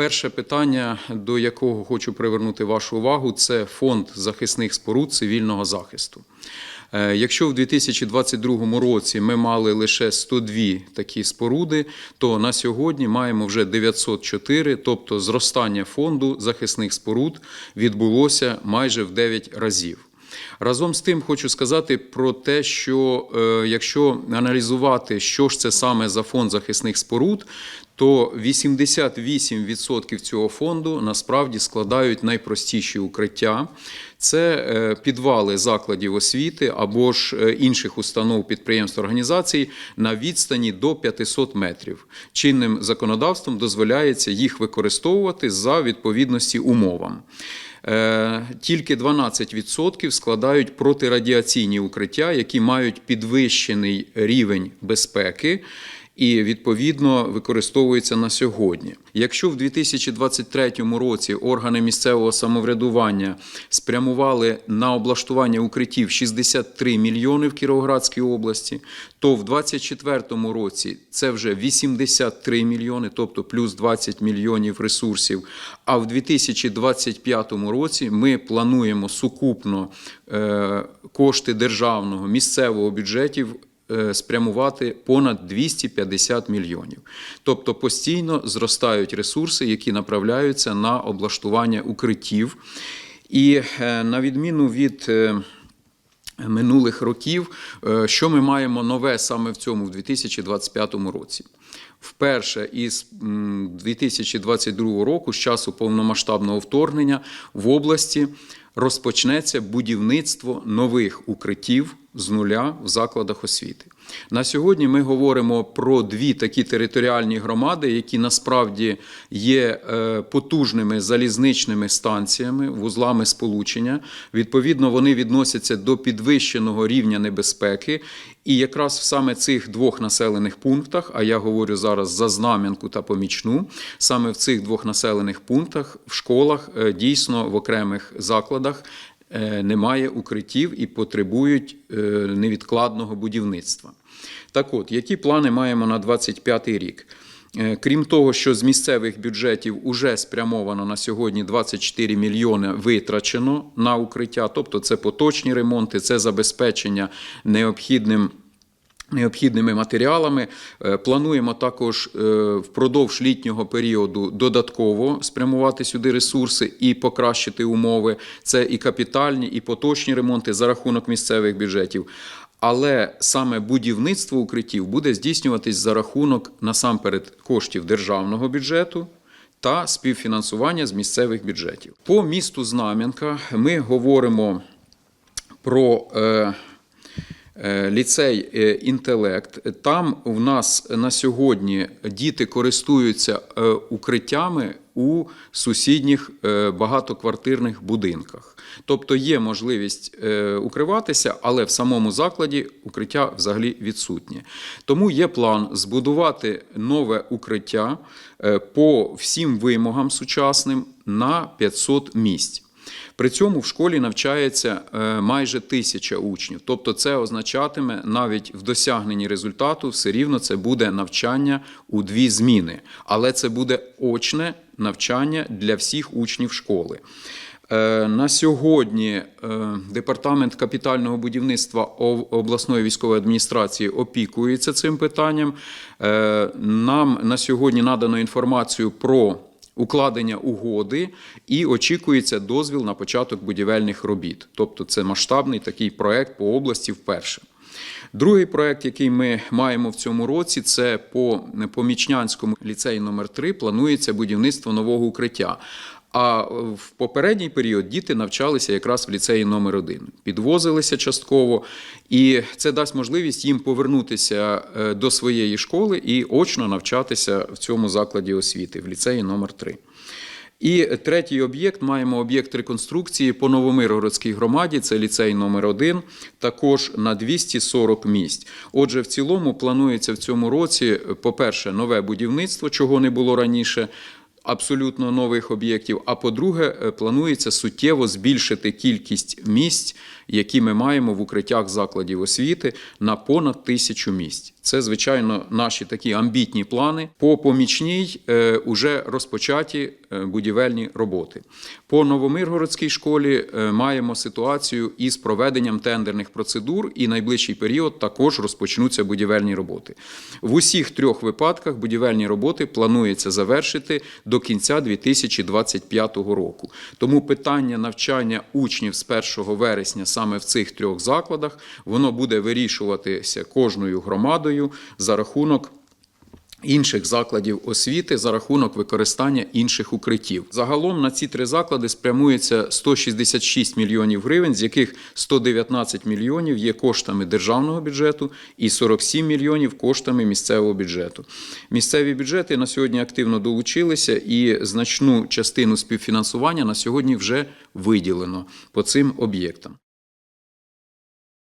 Перше питання, до якого хочу привернути вашу увагу, це фонд захисних споруд цивільного захисту. Е, Якщо в 2022 році ми мали лише 102 такі споруди, то на сьогодні маємо вже 904, тобто зростання фонду захисних споруд відбулося майже в 9 разів. Разом з тим хочу сказати про те, що е, якщо аналізувати, що ж це саме за фонд захисних споруд, то 88% цього фонду насправді складають найпростіші укриття. Це е, підвали закладів освіти або ж е, інших установ, підприємств, організацій на відстані до 500 метрів. Чинним законодавством дозволяється їх використовувати за відповідності умовам. Е, Тільки 12% складають протирадіаційні укриття, які мають підвищений рівень безпеки і відповідно використовуються на сьогодні. Якщо в 2023 році органи місцевого самоврядування спрямували на облаштування укриттів 63 мільйони в Кіровоградській області, то в 2024 році це вже 83 мільйони, тобто плюс 20 мільйонів ресурсів. А в 2025 році ми плануємо сукупно е, кошти державного місцевого бюджетів спрямувати понад 250 мільйонів. Тобто постійно зростають ресурси, які направляються на облаштування укриттів. І е, на відміну від е, минулих років, е, що ми маємо нове саме в цьому в 2025 році. Вперше із 2022 року, з часу повномасштабного вторгнення, в області розпочнеться будівництво нових укриттів з нуля в закладах освіти. На сьогодні ми говоримо про дві такі територіальні громади, які насправді є е, потужними залізничними станціями, вузлами сполучення. Відповідно, вони відносяться до підвищеного рівня небезпеки. І якраз в саме цих двох населених пунктах, а я говорю зараз за Знам'янку та Помічну, саме в цих двох населених пунктах в школах е, дійсно в окремих закладах немає укриттів і потребують е, невідкладного будівництва. Так от, які плани маємо на 2025 рік? Е, Крім того, що з місцевих бюджетів уже спрямовано на сьогодні 24 мільйони витрачено на укриття, тобто це поточні ремонти, це забезпечення необхідним. Необхідними матеріалами Е, плануємо також е, впродовж літнього періоду додатково спрямувати сюди ресурси і покращити умови. Це і капітальні, і поточні ремонти за рахунок місцевих бюджетів. Але саме будівництво укриттів буде здійснюватись за рахунок насамперед коштів державного бюджету. Та співфінансування з місцевих бюджетів. По місту Знам'янка ми говоримо про е, ліцей е, інтелект. Там у нас на сьогодні діти користуються е, укриттями у сусідніх е, багатоквартирних будинках. Тобто є можливість е, укриватися, але в самому закладі укриття взагалі відсутнє. Тому є план збудувати нове укриття е, по всім вимогам сучасним на 500 місць. При цьому в школі навчається е, майже тисяча учнів. Тобто, це означатиме навіть в досягненні результату все рівно це буде навчання у дві зміни, але це буде очне навчання для всіх учнів школи. Е, На сьогодні е, департамент капітального будівництва обласної військової адміністрації опікується цим питанням. Нам на сьогодні надано інформацію про укладення угоди і очікується дозвіл на початок будівельних робіт. Тобто це масштабний такий проект по області вперше. Другий проект, який ми маємо в цьому році, це по Помічнянському ліцеї номер 3 планується будівництво нового укриття. А в попередній період діти навчалися якраз в ліцеї номер 1 підвозилися частково, і це дасть можливість їм повернутися е, до своєї школи і очно навчатися в цьому закладі освіти в ліцеї номер 3 і третій об'єкт маємо об'єкт реконструкції по Новомиргородській громаді. Це ліцей номер 1 також на 240 місць. Отже, в цілому планується в цьому році, по-перше, нове будівництво, чого не було раніше. Абсолютно нових об'єктів. А по-друге, е, планується суттєво збільшити кількість місць, які ми маємо в укриттях закладів освіти, на понад тисячу місць. Це, звичайно, наші такі амбітні плани. По помічній е, уже розпочаті е, будівельні роботи. По Новомиргородській школі е, маємо ситуацію із проведенням тендерних процедур, і найближчий період також розпочнуться будівельні роботи. В усіх трьох випадках будівельні роботи планується завершити до кінця 2025 року. Тому питання навчання учнів з 1 вересня саме в цих трьох закладах воно буде вирішуватися кожною громадою за рахунок. Інших закладів освіти за рахунок використання інших укриттів. Загалом на ці три заклади спрямується 166 мільйонів гривень, з яких 119 мільйонів є коштами державного бюджету і 47 мільйонів коштами місцевого бюджету. Місцеві бюджети на сьогодні активно долучилися, і значну частину співфінансування на сьогодні вже виділено по цим об'єктам.